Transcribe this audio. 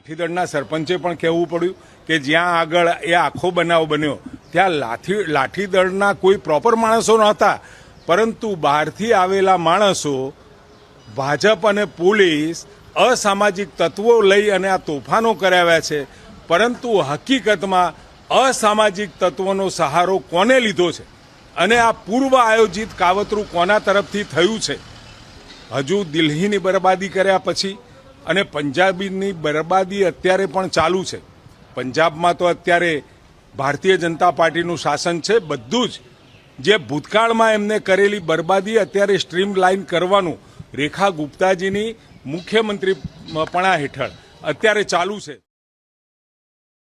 લાઠીદળના સરપંચે પણ કહેવું પડ્યું કે જ્યાં આગળ એ આખો બનાવ બન્યો, ત્યાં લાઠી, લાઠીદળના કોઈ પ્રોપર માણસો નહોતા. પરંતુ બહારથી આવેલા માણસો, ભાજપ અને પોલીસ અસામાજિક તત્વો લઈ અને આ તોફાનો કરાવ્યા છે. પરંતુ હકીકતમાં અસામાજિક તત્વોનો સહારો કોને લીધો છે? અને આ પૂર્વ આયોજિત કાવતરું કોના તરફથી થયું છે? હજુ દિલ્હીની બરબાદી કર્યા પછી અને પંજાબીની બરબાદી અત્યારે પણ ચાલુ છે. પંજાબમાં તો અત્યારે ભારતીય જનતા પાર્ટીનું શાસન છે. બધું જ જે ભૂતકાળમાં એમને કરેલી બરબાદી અત્યારે સ્ટ્રીમ લાઇન કરવાનું રેખા ગુપ્તાજીની મુખ્યમંત્રી પણા હેઠળ અત્યારે ચાલુ છે.